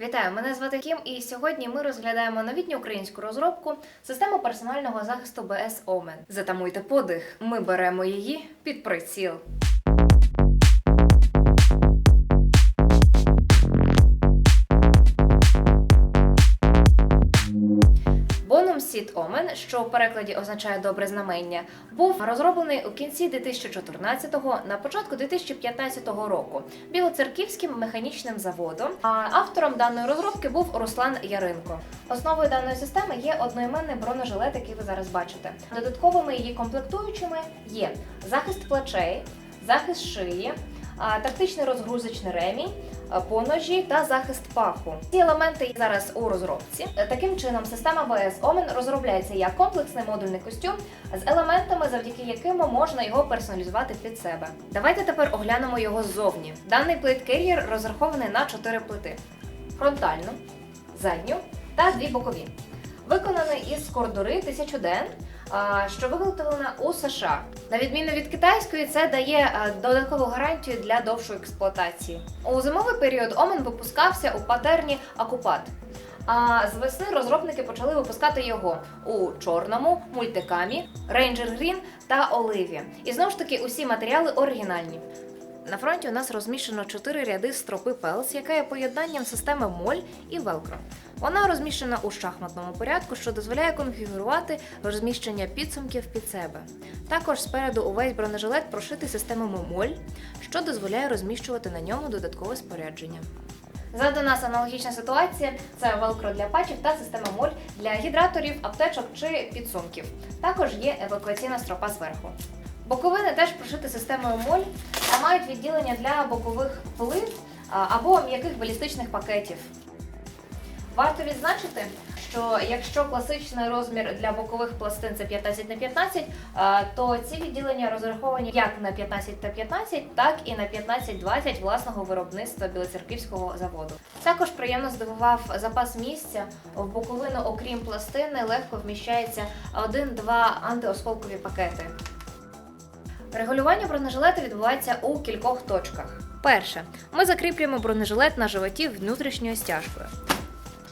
Вітаю, мене звати Кім, і сьогодні ми розглядаємо новітню українську розробку систему персонального захисту БС Омен. Затамуйте подих. Ми беремо її під приціл. Сіт Омен, що в перекладі означає добре знамення, був розроблений у кінці 2014-го, на початку 2015 року білоцерківським механічним заводом. А автором даної розробки був Руслан Яринко. Основою даної системи є одноіменний бронежилет, який ви зараз бачите. Додатковими її комплектуючими є захист плечей, захист шиї. Тактичний розгрузочний ремінь, поножі та захист паху. Ці елементи зараз у розробці. Е, Таким чином, система БС Омен розробляється як комплексний модульний костюм з елементами, завдяки яким можна його персоналізувати під себе. Давайте тепер оглянемо його ззовні. Даний плейт-кер'єр розрахований на 4 плити: фронтальну, задню та дві бокові. Виконаний із кордури 1000 ден, а, що виготовлена у США. На відміну від китайської, це дає додаткову гарантію для довшої експлуатації. У зимовий період Омен випускався у патерні Акупат. А з весни розробники почали випускати його у чорному, мультикамі, рейнджер грін та Оливі. І знову ж таки усі матеріали оригінальні. На фронті у нас розміщено чотири ряди стропи Пелс, яка є поєднанням системи Моль і Велкро. Вона розміщена у шахматному порядку, що дозволяє конфігурувати розміщення підсумків під себе. Також спереду увесь бронежилет прошитий системою Моль, що дозволяє розміщувати на ньому додаткове спорядження. Ззаду нас аналогічна ситуація це велкро для патчів та система моль для гідраторів, аптечок чи підсумків. Також є евакуаційна стропа зверху. Боковини теж прошити системою моль, мають відділення для бокових плит або м'яких балістичних пакетів. Варто відзначити, що якщо класичний розмір для бокових пластин це 15 на 15, то ці відділення розраховані як на 15 на 15, так і на 15-20 власного виробництва білоцерківського заводу. Також приємно здивував запас місця. В боковину, окрім пластини, легко вміщається один-два антиосколкові пакети. Регулювання бронежилета відбувається у кількох точках. Перше, ми закріплюємо бронежилет на животі внутрішньою стяжкою.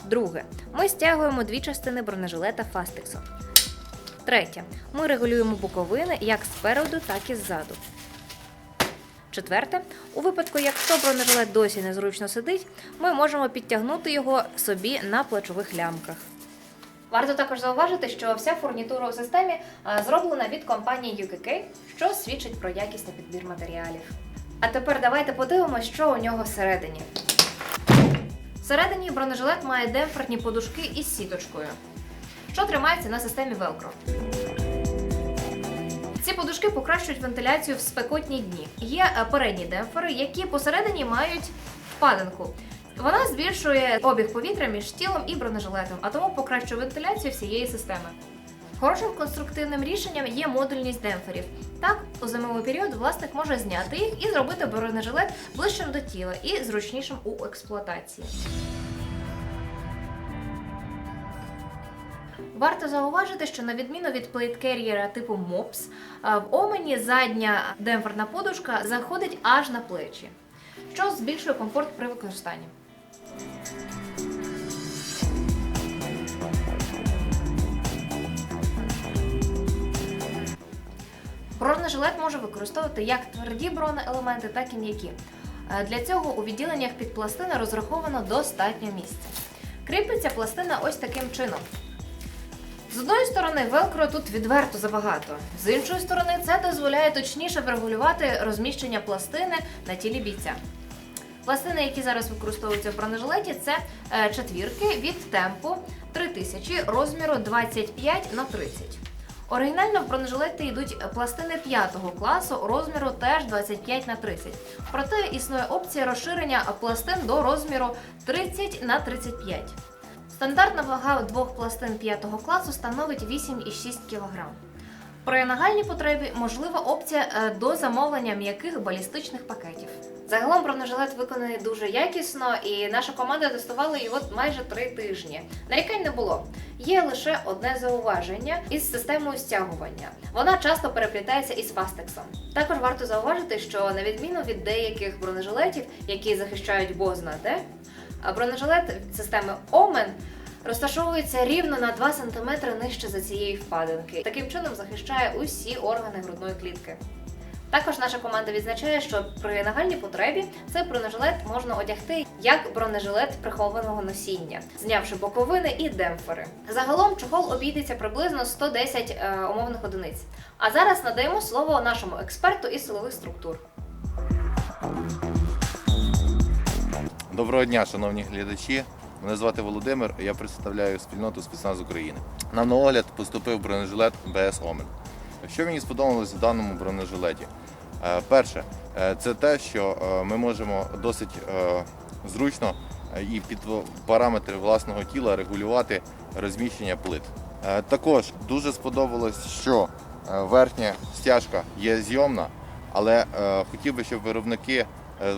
Друге, ми стягуємо дві частини бронежилета фастексом. Третє, ми регулюємо боковини як спереду, так і ззаду. Четверте, у випадку, якщо бронежилет досі незручно сидить, ми можемо підтягнути його собі на плечових лямках. Варто також зауважити, що вся фурнітура у системі зроблена від компанії UKK, що свідчить про якісний підбір матеріалів. А тепер давайте подивимося, що у нього всередині. Всередині бронежилет має демпферні подушки із сіточкою, що тримається на системі Velcro. Ці подушки покращують вентиляцію в спекотні дні. Є е, передні демпфери, які посередині мають впадинку. Вона збільшує обіг повітря між тілом і бронежилетом, а тому покращує вентиляцію всієї системи. Хорошим конструктивним рішенням є модульність демпферів. Так, у зимовий період власник може зняти їх і зробити бронежилет ближчим до тіла і зручнішим у експлуатації. Варто зауважити, що на відміну від плейткер'єра типу MOPS, в Омені задня демпферна подушка заходить аж на плечі, що збільшує комфорт при використанні. Бронежилет може використовувати як тверді бронеелементи, так і м'які. Е, Для цього у відділеннях під пластини розраховано достатньо місця. Кріпиться пластина ось таким чином. З одної сторони, велкро тут відверто забагато. З іншої сторони, це дозволяє точніше врегулювати розміщення пластини на тілі бійця. Пластини, які зараз використовуються в бронежилеті, це е, четвірки від темпу 3000 розміру 25 на 30. Оригінально в бронежилеті йдуть пластини 5 класу розміру теж 25 на 30. Проте існує опція розширення пластин до розміру 30 на 35. Стандартна вага двох пластин 5 класу становить 8,6 кг. При нагальній потребі можлива опція е, до замовлення м'яких балістичних пакетів. Загалом бронежилет виконаний дуже якісно, і наша команда тестувала його майже три тижні. Нарікань не було. Є лише одне зауваження із системою стягування. Вона часто переплітається із фастексом. Також варто зауважити, що на відміну від деяких бронежилетів, які захищають бозна де, бронежилет системи Омен розташовується рівно на 2 см нижче за цієї впадинки. Таким чином захищає усі органи грудної клітки. Також наша команда відзначає, що при нагальній потребі цей бронежилет можна одягти як бронежилет прихованого носіння, знявши боковини і демпфери. Загалом чохол обійдеться приблизно 110 е, умовних одиниць. А зараз надаємо слово нашому експерту із силових структур. Доброго дня, шановні глядачі. Мене звати Володимир, я представляю спільноту спецназ України. Нам на огляд поступив бронежилет БС Омен. Що мені сподобалось в даному бронежилеті? Е, Перше, е, це те, що е, ми можемо досить зручно і під параметри власного тіла регулювати розміщення плит. Також дуже сподобалось, що верхня стяжка є зйомна, але хотів би, щоб виробники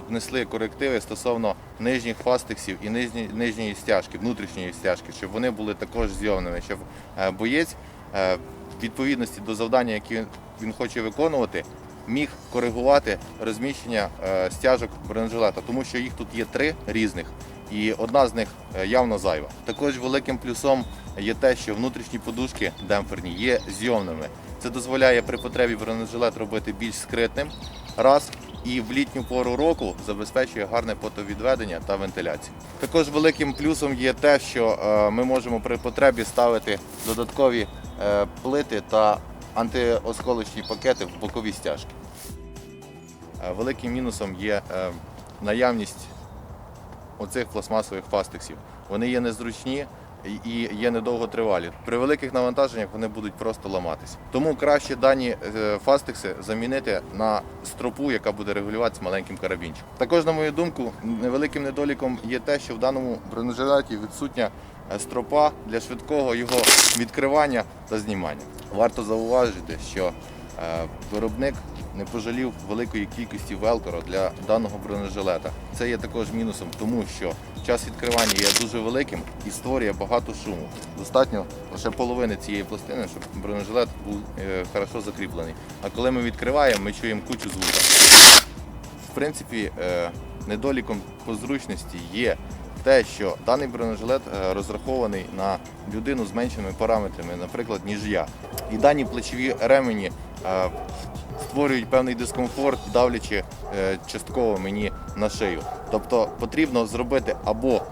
внесли корективи стосовно нижніх фастексів і нижньої стяжки, внутрішньої стяжки, щоб вони були також зйомними, щоб е, боєць е, в відповідності до завдання, яке він- хоче виконувати, міг коригувати розміщення е, стяжок бронежилета, тому що їх тут є три різних. І одна з них е, явно зайва. Також великим плюсом є те, що внутрішні подушки демпферні є зйомними. Це дозволяє при потребі бронежилет робити більш скритним. Раз і в літню пору року забезпечує гарне потовідведення та вентиляцію. Також великим плюсом є те, що е, ми можемо при потребі ставити додаткові е, плити та антиосколочні пакети в бокові стяжки. Е, Великим мінусом є наявність оцих пластмасових фастексів. Вони є незручні і- є недовготривалі. При великих навантаженнях вони будуть просто ламатися. Тому краще дані е, фастекси замінити на стропу, яка буде регулюватися маленьким карабінчиком. Також, на мою думку, невеликим недоліком є те, що в даному бронежилеті відсутня е, стропа для швидкого його відкривання та знімання. Варто зауважити, що е, виробник не пожалів великої кількості велкора для даного бронежилета. Це є також мінусом, тому що час відкривання є дуже великим і створює багато шуму. Достатньо лише половини цієї пластини, щоб бронежилет був е, хорошо закріплений. А коли ми відкриваємо, ми чуємо кучу звука. В принципі, е, недоліком по зручності є те, що даний бронежилет е, розрахований на людину з меншими параметрами, наприклад, ніж я. І дані плечові ремені створюють певний дискомфорт, давлячи е, частково мені на шию. Тобто потрібно зробити або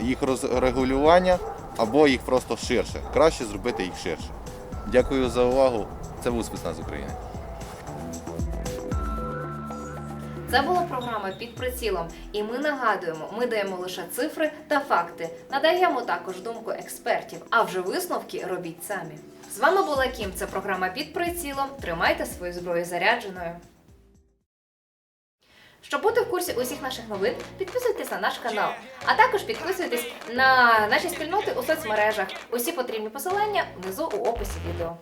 їх розрегулювання, або їх просто ширше. Краще зробити їх ширше. Дякую за увагу. Це був спецназ України. Це була програма під прицілом, і ми нагадуємо, ми даємо лише цифри та факти, надаємо також думку експертів, а вже висновки робіть самі. З вами була Кім. Це програма під прицілом. Тримайте свою зброю зарядженою. Щоб бути в курсі усіх наших новин, підписуйтесь на наш канал, а також підписуйтесь на наші спільноти у соцмережах. Усі потрібні посилання внизу у описі відео.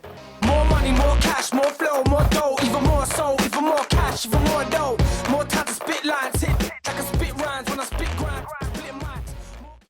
money, more cash, more flow, more dough, even more soul, even more cash, even more dough. More time to spit lines, hit